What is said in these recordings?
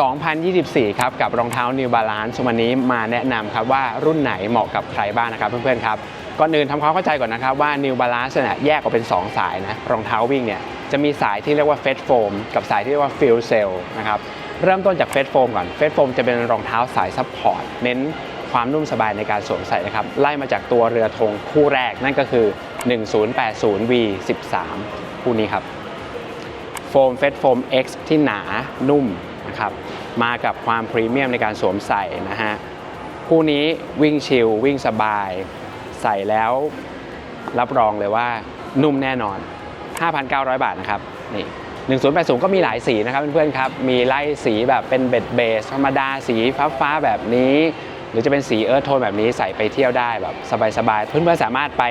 2024 ครับ กับรองเท้า New Balance วันนี้มาแนะนำครับว่ารุ่นไหนเหมาะกับใครบ้างนะครับ เพื่อนๆครับก่อนอื่นทำความเข้าใจก่อนนะครับว่า New Balance เนี่ยแยกออกเป็น 2 สายนะรองเท้าวิ่งเนี่ยจะมีสายที่เรียกว่า f e t Foam กับสายที่เรียกว่า Field Cell นะครับเริ่มต้นจาก f e t Foam ก่อน f e t Foam จะเป็นรองเท้าสายซัพพอร์ตเน้นความนุ่มสบายในการสวมใส่นะครับไล่มาจากตัวเรือธงคู่แรกนั่นก็คือ 1080 V13 คู่นี้ครับโฟมเฟสโฟม X ที่หนานุ่ม ครับ มากับความพรีเมียมในการสวมใส่นะฮะ คู่นี้วิ่งชิลวิ่งสบาย ใส่แล้วรับรองเลยว่านุ่มแน่นอน 5,900 บาทนะครับ นี่1080 ก็มีหลายสีนะครับเพื่อนๆครับ มีไล่สีแบบเป็นเบดเบสธรรมดาสีฟ้าๆแบบนี้ หรือจะเป็นสีเอิร์ธโทนแบบนี้ใส่ไปเที่ยวได้แบบสบายๆ เพื่อนๆสามารถไป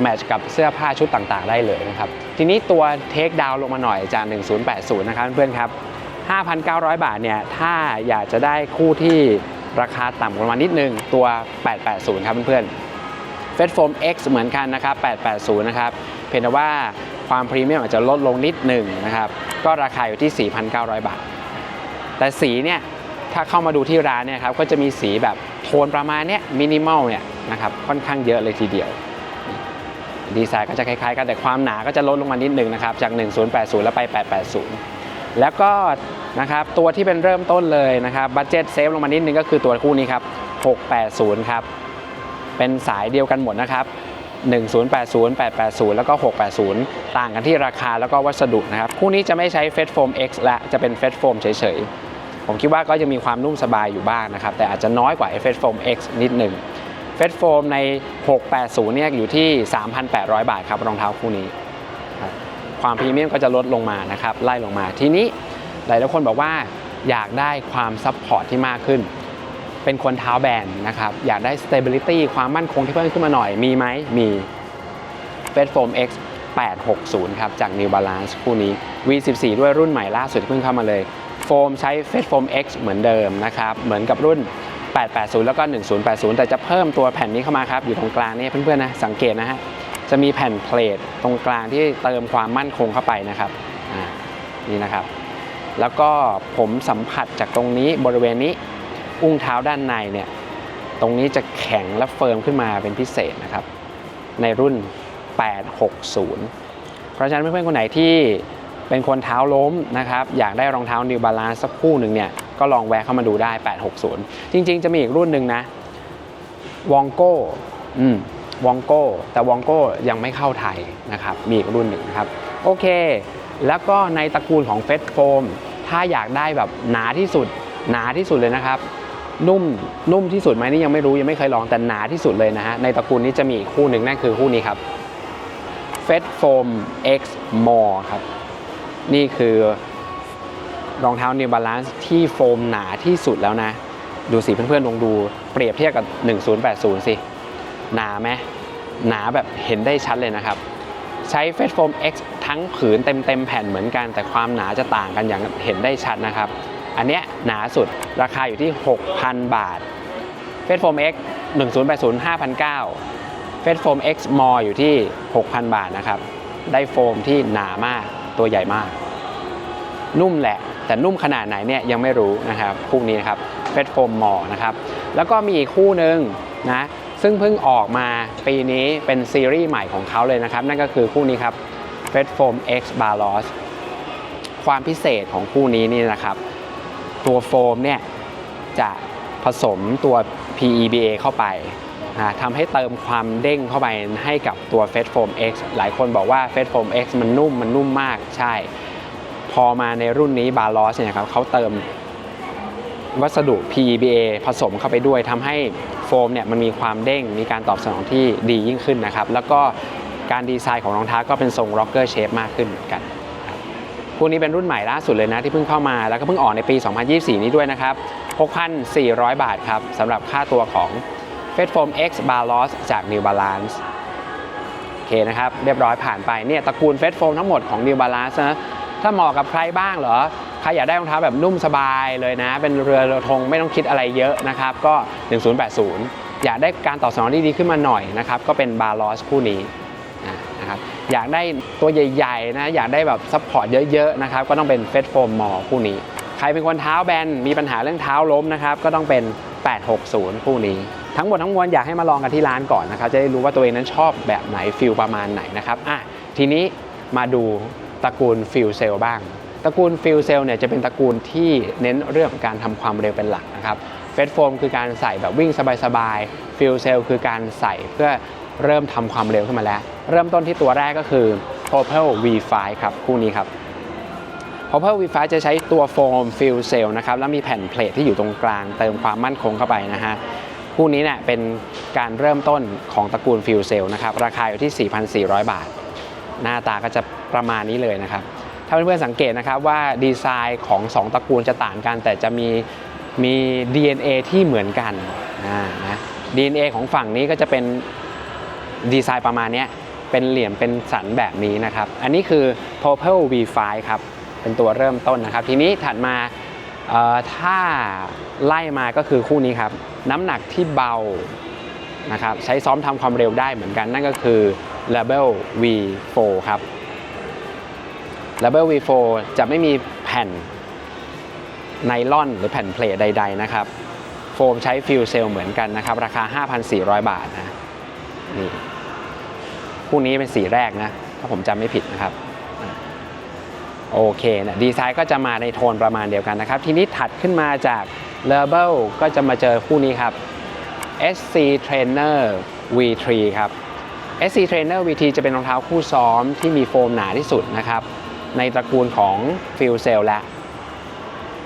แมทช์กับเสื้อผ้าชุดต่างๆ ได้เลยนะครับ ทีนี้ตัวเทคดาวลงมาหน่อยจาก 1080 นะครับเพื่อนๆครับ 5,900 บาทเนี่ยถ้าอยากจะได้คู่ที่ราคาต่ำกว่ามานิดนึงตัว 880 ครับเพื่อนๆเฟสโฟม X เหมือนกันนะครับ 880 นะครับ เพียงแต่ว่าความพรีเมียมอาจจะลดลงนิดหนึ่งนะครับ ก็ราคาอยู่ที่ 4,900 บาท แต่สีเนี่ยถ้าเข้ามาดูที่ร้านเนี่ยครับก็จะมีสีแบบโทนประมาณเนี้ยมินิมอลเนี่ยนะครับค่อนข้างเยอะเลยทีเดียว ดีไซน์ก็จะคล้ายๆกันแต่ความหนาก็จะลดลงมานิดหนึ่งนะครับ จาก 1080 แล้วไป 880 แล้วก็ นะครับตัวที่เป็นเริ่มต้นเลยนะครับบัตเจ็ตเซฟลงมานิดนึงก็คือตัวคู่นี้ครับ 680 ครับ เป็นสายเดียวกันหมดนะครับ 1080 880 แล้วก็ 680 ต่างกันที่ราคาแล้วก็วัสดุนะครับ คู่นี้จะไม่ใช้เฟสโฟม X และจะเป็นเฟสโฟมเฉยๆ ผมคิดว่าก็ยังมีความนุ่มสบายอยู่บ้างนะครับ แต่อาจจะน้อยกว่าเฟสโฟม X นิดหนึ่งเฟสโฟมใน 680 เนี่ยอยู่ที่ 3,800 บาทครับรองเท้าคู่นี้ครับความพรีเมียมก็จะลดลงมานะครับไล่ลงมาทีนี้ หลายๆคนบอกว่าอยากได้ความซัพพอร์ตที่มากขึ้น เป็นคนเท้าแบนนะครับ อยากได้ stability ความมั่นคงที่เพิ่มขึ้นมาหน่อย มีไหมมี f e d Foam X 860 ครับ จาก New Balance คู่นี้ V14 ด้วยรุ่นใหม่ล่าสุดเพิ่งเข้ามาเลย โฟมใช้ f e d Foam X เหมือนเดิมนะครับ เหมือนกับรุ่น 880 แล้วก็ 1080 แต่จะเพิ่มตัวแผ่นนี้เข้ามาครับ อยู่ตรงกลางนี่เพื่อนๆนะ สังเกตนะฮะ จะมีแผ่นเพลทตรงกลางที่เติมความมั่นคงเข้าไปนะครับ นี่นะครับ แล้วก็ผมสัมผัสจากตรงนี้บริเวณนี้อุ้งเท้าด้านในเนี่ยตรงนี้จะแข็งและเฟิร์มขึ้นมาเป็นพิเศษนะครับ ในรุ่น 860 เพราะฉะนั้นเพื่อนๆคนไหนที่เป็นคนเท้าล้มนะครับ อยากได้รองเท้า New Balance สักคู่หนึ่งเนี่ยก็ลองแวะเข้ามาดูได้ 860 จริง ๆ จะมีอีกรุ่นหนึ่งนะวองโก้อืมวองโก้ แต่วองโก้ยังไม่เข้าไทยนะครับ มีอีกรุ่นหนึ่งครับ โอเค แล้วก็ในตระกูลของเฟสโฟม ถ้าอยากได้แบบหนาที่สุด หนาที่สุดเลยนะครับ นุ่มนุ่มที่สุดไหมนี่ยังไม่รู้ยังไม่เคยลองแต่หนาที่สุดเลยนะฮะในตระกูลนี้จะมีคู่หนึ่งนั่นคือคู่นี้ครับ f e d Foam X More ครับ นี่คือรองเท้า New Balance ที่โฟมหนาที่สุดแล้วนะ ดูสิเพื่อนๆลองดูเปรียบเทียบกับ 1080 สิ หนาไหมหนาแบบเห็นได้ชัดเลยนะครับ ใช้ f e d Foam X ทั้งผืนเต็มๆแผ่นเหมือนกัน แต่ความหนาจะต่างกันอย่างเห็นได้ชัดนะครับ อันเนี้ยหนาสุดราคาอยู่ที่ 6,000 บาท f e d Foam X 1080 5,900 f e d Foam X More อยู่ที่ 6,000 บาทนะครับ ได้โฟมที่หนามากตัวใหญ่มาก นุ่มแหละ แต่นุ่มขนาดไหนเนี่ยยังไม่รู้นะครับคู่นี้นะครับ f e d Foam More นะครับแล้วก็มีอีกคู่หนึ่งนะ ซึ่งเพิ่งออกมาปีนี้เป็นซีรีส์ใหม่ของเขาเลยนะครับ นั่นก็คือคู่นี้ครับ f e d Foam X Baros ความพิเศษของคู่นี้นี่นะครับ ตัวโฟมเนี่ยจะผสมตัว PEBA เข้าไปทำให้เติมความเด้งเข้าไปให้กับตัว f e d Foam X หลายคนบอกว่า f e d Foam X มันนุ่มมันนุ่มมากใช่ พอมาในรุ่นนี้ b a r o s เนี่ยครับเขาเติมวัสดุ PEBA ผสมเข้าไปด้วยทำให้ โฟมเนี่ยมันมีความเด้งมีการตอบสนองที่ดียิ่งขึ้นนะครับ แล้วก็การดีไซน์ของรองเท้าก็เป็นทรง rocker shape มากขึ้นเหมือนกันพวกนี้เป็นรุ่นใหม่ล่าสุดเลยนะที่เพิ่งเข้ามาแล้วก็เพิ่งออกในปี 2024 นี้ด้วยนะครับ 6,400 บาทครับสำหรับค่าตัวของ f e d Foam X Baros จาก New Balance โอเคนะครับ เรียบร้อยผ่านไปเนี่ยตระกูล f e d Foam ทั้งหมดของ New Balance นะถ้าเหมาะกับใครบ้างเหรอ ใครอยากได้รองเท้าแบบนุ่มสบายเลยนะ เป็นเรือธงไม่ต้องคิดอะไรเยอะนะครับ ก็ 1080 อยากได้การตอบสนองที่ดีขึ้นมาหน่อยนะครับ ก็เป็น Baros คู่นี้นะครับอยากได้ตัวใหญ่ๆนะ อยากได้แบบซัพพอร์ตเยอะๆนะครับ ก็ต้องเป็นเฟสโฟมมอคู่นี้ ใครเป็นคนเท้าแบน มีปัญหาเรื่องเท้าล้มนะครับ ก็ต้องเป็น 860 คู่นี้ ทั้งหมดทั้งมวลอยากให้มาลองกันที่ร้านก่อนนะครับ จะได้รู้ว่าตัวเองนั้นชอบแบบไหนฟิลประมาณไหนนะครับ อะ ทีนี้มาดูตระกูลฟิลเซลบ้าง ระกูลฟิลเซลเนี่ยจะเป็นตระกูลที่เน้นเรื่องของการทำความเร็วเป็นหลักนะครับเฟสโฟมคือการใส่แบบวิ่งสบายๆฟิลเซลคือการใส่เพื่อเริ่มทำความเร็วขึ้นมาแล้ว เริ่มต้นที่ตัวแรกก็คือ o p e l V5 ครับคู่นี้ครับ o p e l V5 จะใช้ตัวโฟมฟิลเซลนะครับแล้วมีแผ่นเพลทที่อยู่ตรงกลาง เติมความมั่นคงเข้าไปนะฮะคู่นี้เนี่ยเป็นการเริ่มต้นของตระกูลฟิลเซลนะครับราคาอยู่ที่ 4,400 บาท หน้าตาก็จะประมาณนี้เลยนะครับ ถ้าเพื่อนๆสังเกตนะครับว่าดีไซน์ของ 2 ตระกูลจะต่างกัน แต่จะมีมี DNA ที่เหมือนกันนะ DNA ของฝั่งนี้ก็จะเป็นดีไซน์ประมาณนี้เป็นเหลี่ยมเป็นสันแบบนี้นะครับ อันนี้คือ Purple V5 ครับ เป็นตัวเริ่มต้นนะครับ ทีนี้ถัดมาถ้าไล่มาก็คือคู่นี้ครับ น้ำหนักที่เบานะครับใช้ซ้อมทำความเร็วได้เหมือนกัน นั่นก็คือ Label V4 ครับ Label V4 จะไม่มีแผ่นไนล่อนหรือแผ่นเพลทใด ๆ นะครับ โฟมใช้ฟิลเซลเหมือนกันนะครับ ราคา 5,400 บาทนะนี่คู่นี้เป็นสีแรกนะ ถ้าผมจำไม่ผิดนะครับ โอเคนะดีไซน์ก็จะมาในโทนประมาณเดียวกันนะครับ ทีนี้ถัดขึ้นมาจาก Label ก็จะมาเจอคู่นี้ครับ SC Trainer V3 ครับ SC Trainer V3 จะเป็นรองเท้าคู่ซ้อมที่มีโฟมหนาที่สุดนะครับ ในตระกูลของ f i l c e l และ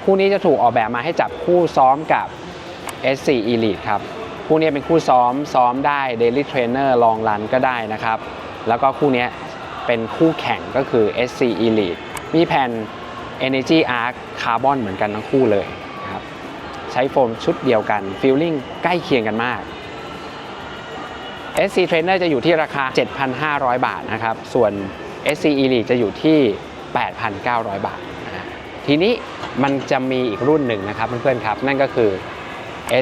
คู่นี้จะถูกออกแบบมาให้จับคู่ซ้อมกับ SC Elite ครับ คู่นี้เป็นคู่ซ้อมซ้อมได้ Daily Trainer Long Run ก็ได้นะครับ แล้วก็คู่นี้เป็นคู่แข่งก็คือ SC Elite มีแผ่น Energy Arc Carbon เหมือนกันทั้งคู่เลยครับใช้โฟมชุดเดียวกันฟีลลิ่งใกล้เคียงกันมาก SC Trainer จะอยู่ที่ราคา 7,500 บาทนะครับ ส่วน SC Elite จะอยู่ที่ 8,900 บาท ทีนี้มันจะมีอีกรุ่นหนึ่งนะครับเพื่อนๆครับ นั่นก็คือ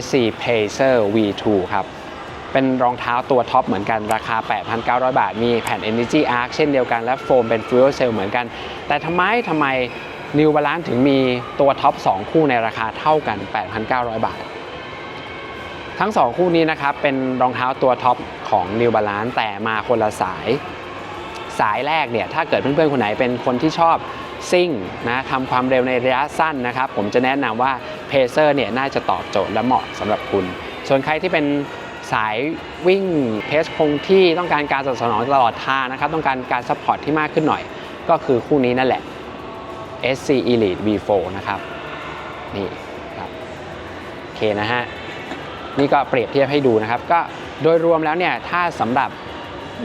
SC Pacer V2 ครับ เป็นรองเท้าตัวท็อปเหมือนกันราคา 8,900 บาท มีแผ่น Energy Arc เช่นเดียวกันและโฟมเป็น Fuel Cell เหมือนกัน แต่ทำไมทำไม New Balance ถึงมีตัวท็อป 2 คู่ในราคาเท่ากัน 8,900 บาท ทั้ง 2 คู่นี้นะครับเป็นรองเท้าตัวท็อปของ New Balance แต่มาคนละสาย สายแรกเนี่ยถ้าเกิดเพื่อนๆคนไหนเป็นคนที่ชอบซิ่งนะทำความเร็วในระยะสั้นนะครับ ผมจะแนะนำว่า Pacer เนี่ยน่าจะตอบโจทย์และเหมาะสำหรับคุณ ส่วนใครที่เป็นสายวิ่งเพสคงที่ต้องการการตอบสนองตลอดทางนะครับ ต้องการการซัพพอร์ตที่มากขึ้นหน่อย ก็คือคู่นี้นั่นแหละ SC Elite V4 นะครับ นี่ครับโอเคนะฮะ นี่ก็เปรียบเทียบให้ดูนะครับ ก็โดยรวมแล้วเนี่ย ถ้าสำหรับ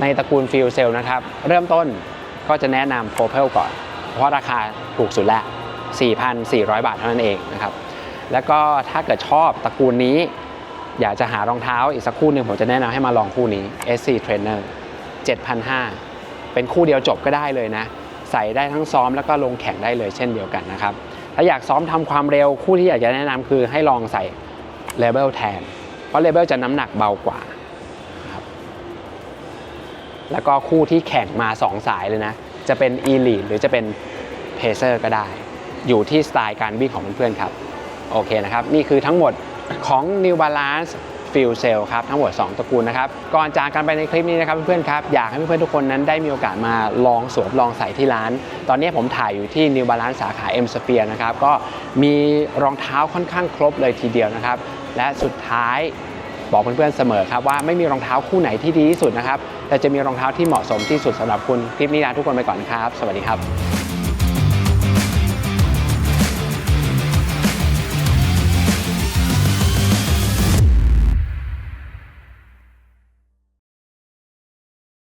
ในตระกูลฟิลเซลนะครับ เริ่มต้นก็จะแนะนำโ o เพลก่อน เพราะราคาถูกสุดแล้ว 4,400 บาทเท่านั้นเองนะครับ แล้วก็ถ้าเกิดชอบตระกูลนี้ อยากจะหารองเท้าอีกสักคู่หนึ่งผมจะแนะนำให้มาลองคู่นี้ SC Trainer 7,500 เป็นคู่เดียวจบก็ได้เลยนะ ใส่ได้ทั้งซ้อมแล้วก็ลงแข่งได้เลยเช่นเดียวกันนะครับ ถ้าอยากซ้อมทำความเร็วคู่ที่อยากจะแนะนำคือให้ลองใส่ Label แทน เพราะ Label จะน้ำหนักเบากว่า แล้วก็คู่ที่แข่งมา 2 สายเลยนะ จะเป็น Elite หรือจะเป็น Pacer ก็ได้ อยู่ที่สไตล์การวิ่งของเพื่อนๆครับ โอเคนะครับ นี่คือทั้งหมดของ New Balance Fuel Cell ครับทั้งหมด 2ตระกูลนะครับ ก่อนจากกันไปในคลิปนี้นะครับเพื่อนๆครับ อยากให้เพื่อนๆทุกคนนั้นได้มีโอกาสมาลองสวมลองใส่ที่ร้าน ตอนนี้ผมถ่ายอยู่ที่ New Balance สาขา M Sphere นะครับ ก็มีรองเท้าค่อนข้างครบเลยทีเดียวนะครับ และสุดท้าย บอกเพื่อนๆเสมอครับว่าไม่มีรองเท้าคู่ไหนที่ดีที่สุดนะครับแต่จะมีรองเท้าที่เหมาะสมที่สุดสำหรับคุณคลิปนี้ลาทุกคนไปก่อนครับ สวัสดีครับ